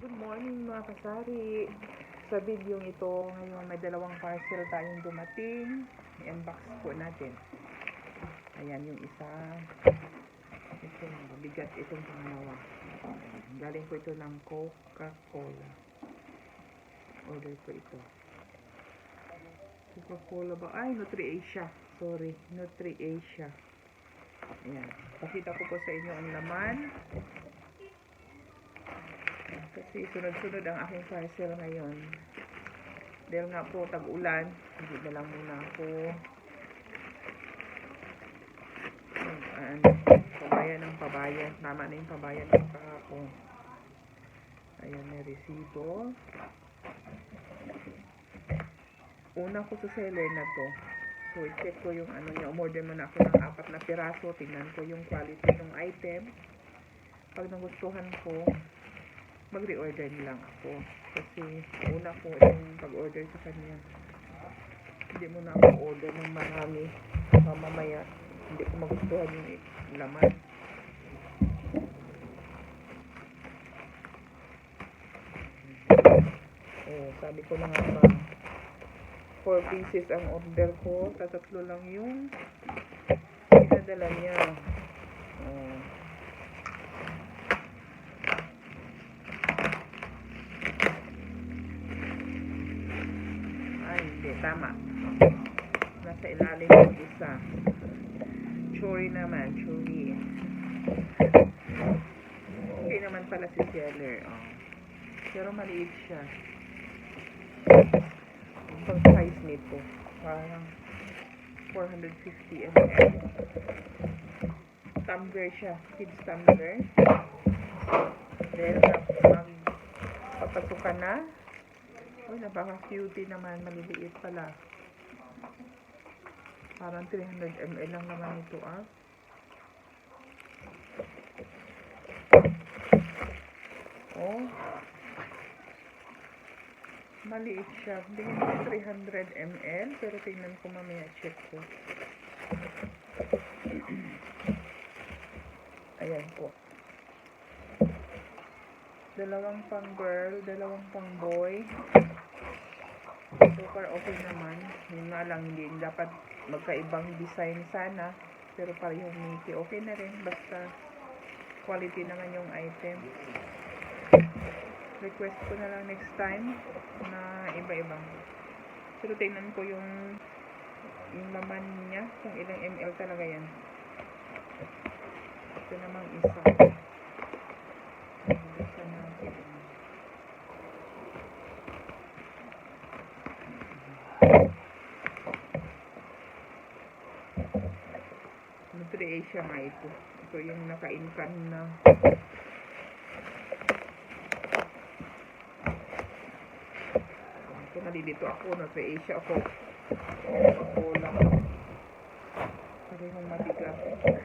Good morning mga kasari. Sa video ito, ngayon may dalawang parcel tayong dumating. I-unbox po natin. Ayan yung isa. Ito, bigat itong pangalawa. Galing po ito ng Coca-Cola. Order po ito. Coca-Cola ba? Ay, Nutri-Asia. Sorry, Nutri-Asia. Ayan. Pakita ko po sa inyo ang laman. Kasi sunod-sunod ang aking parcel ngayon. Dahil nga po tag-ulan, hindi na lang muna ako ano, pabayan ng pabayan. Tama na yung pabayan ng kahapon. Ayan, may resibo. Una ko sa seller na to. So, i-check ko yung ano niya. Umorder muna ako ng apat na piraso. Tingnan ko yung quality ng item. Pag nagustuhan ko, mag-reorder lang ako. Kasi una ko yung pag-order sa kanya. Hindi mo na ako order ng marami. Baka mamaya hindi ko magustuhan yung laman. Oh, sabi ko na nga ba, 4 pieces ang order ko. Tatatlo lang yung pinadala niya. Oh. Ay, hindi. Tama. Nasa ilalim yung isa. Chori naman. Chori. Okay naman pala si seller. Oh. Pero maliit siya. Ang size nito. Parang 450 ml. Tumbler siya. Kids tumbler. Then, mag papasok ka na. Uy, napaka-cutie naman. Maliliit pala. Parang 300 ml lang naman ito, ah. Oh. Maliit siya. Hindi ko 300 ml. Pero tingnan ko mamaya. Check ko. Ayan po. Dalawang pang girl, dalawang pang boy. Far okay naman. Yun nga lang, hindi dapat magkaibang design sana. Pero parehong Mickey. Okay na rin. Basta quality naman yung item. Request ko na lang next time na iba-ibang. Pero tingnan ko yung yung laman niya, kung ilang ml talaga yan. Ito namang isa. Buksan natin. Nutri-Asia nga ito. Ito yung naka-incan na. Ito nalilito ako. Nutri-Asia ako. Coca-Cola. Parehong mabigat. Ayaw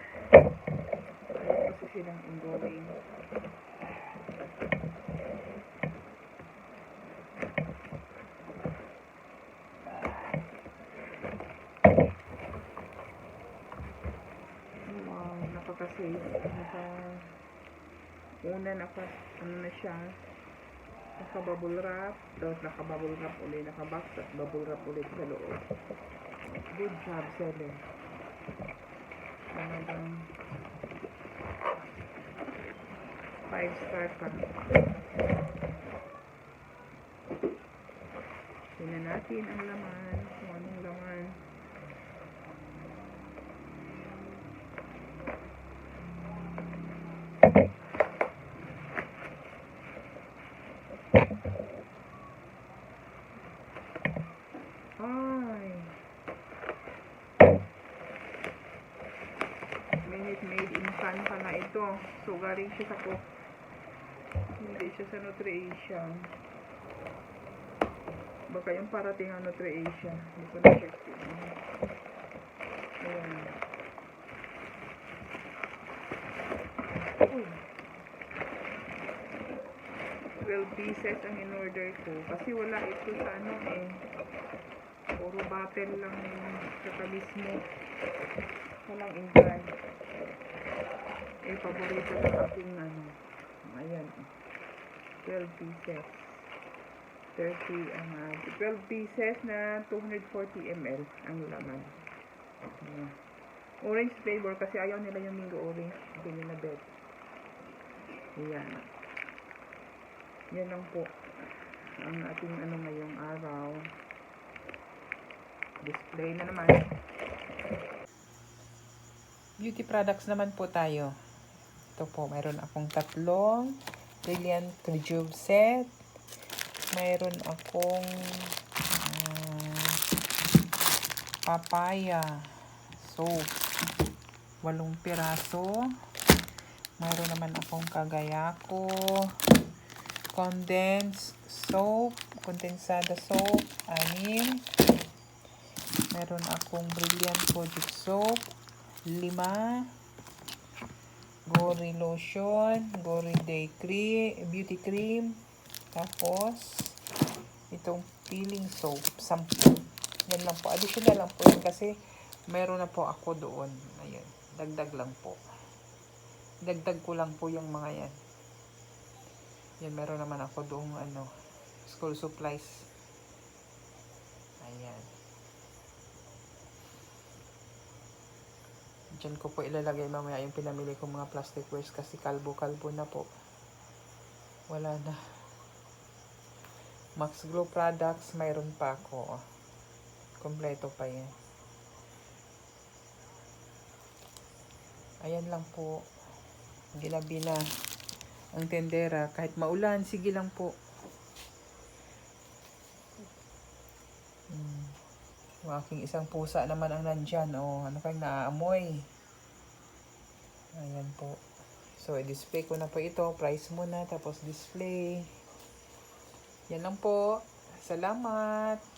Napaka-safe. Naka... Una, naka... Ano na siya? Naka-bubble wrap. Tapos naka-bubble wrap ulit. Naka-box. Tapos bubble wrap ulit sa loob. Good job, seller. Talagang... Five star ka. Tingnan natin ang laman. Ito. So, galing siya sa cook. Hindi siya sa Nutri-Asia. Baka yung parating ang Nutri-Asia. Hindi ko na-check yun. Ayan. Uy. 12 pieces ang in-order ko. Kasi wala ito sa ano eh. Puro bottle lang yung katalis mo. Walang ingay. Eh, paborito ng aking ano. Ayan. 12 pieces. 30 ang ah, 12 pieces na 240 ml ang laman. Ayan. Orange flavor kasi ayaw nila yung mango orange. Bili na bet. Ayan. Yan lang po ang ating ano ngayong araw. Display na naman. Beauty products naman po tayo. Ito po, mayroon akong tatlong Brilliant Rejuve set. Mayroon akong ah, papaya soap. Walong piraso. Mayroon naman akong kagayako. Condensed soap. Kondensada soap. Anim. Meron akong Brilliant Kojic soap. Lima. Gory lotion. Gory day cream. Beauty cream. Tapos, itong peeling soap. Sampu. Yan lang po. Additional lang po yun kasi meron na po ako doon. Ayun. Dagdag lang po. Dagdag ko lang po yung mga yan. Yan, meron naman ako doong ano, school supplies. Ayan. Diyan ko po ilalagay mamaya yung pinamili ko mga plastic wares kasi kalbo-kalbo na po. Wala na. Max Glow products, mayroon pa ako. oh. Kompleto pa yan. Ayan lang po. Ginabi na ang tendera. Kahit maulan, sige lang po. Hmm. Yung aking isang pusa naman ang nandyan. O, ano kayong naaamoy? Ayan po. So, i-display ko na po ito. Price muna, tapos display. Yan lang po. Salamat.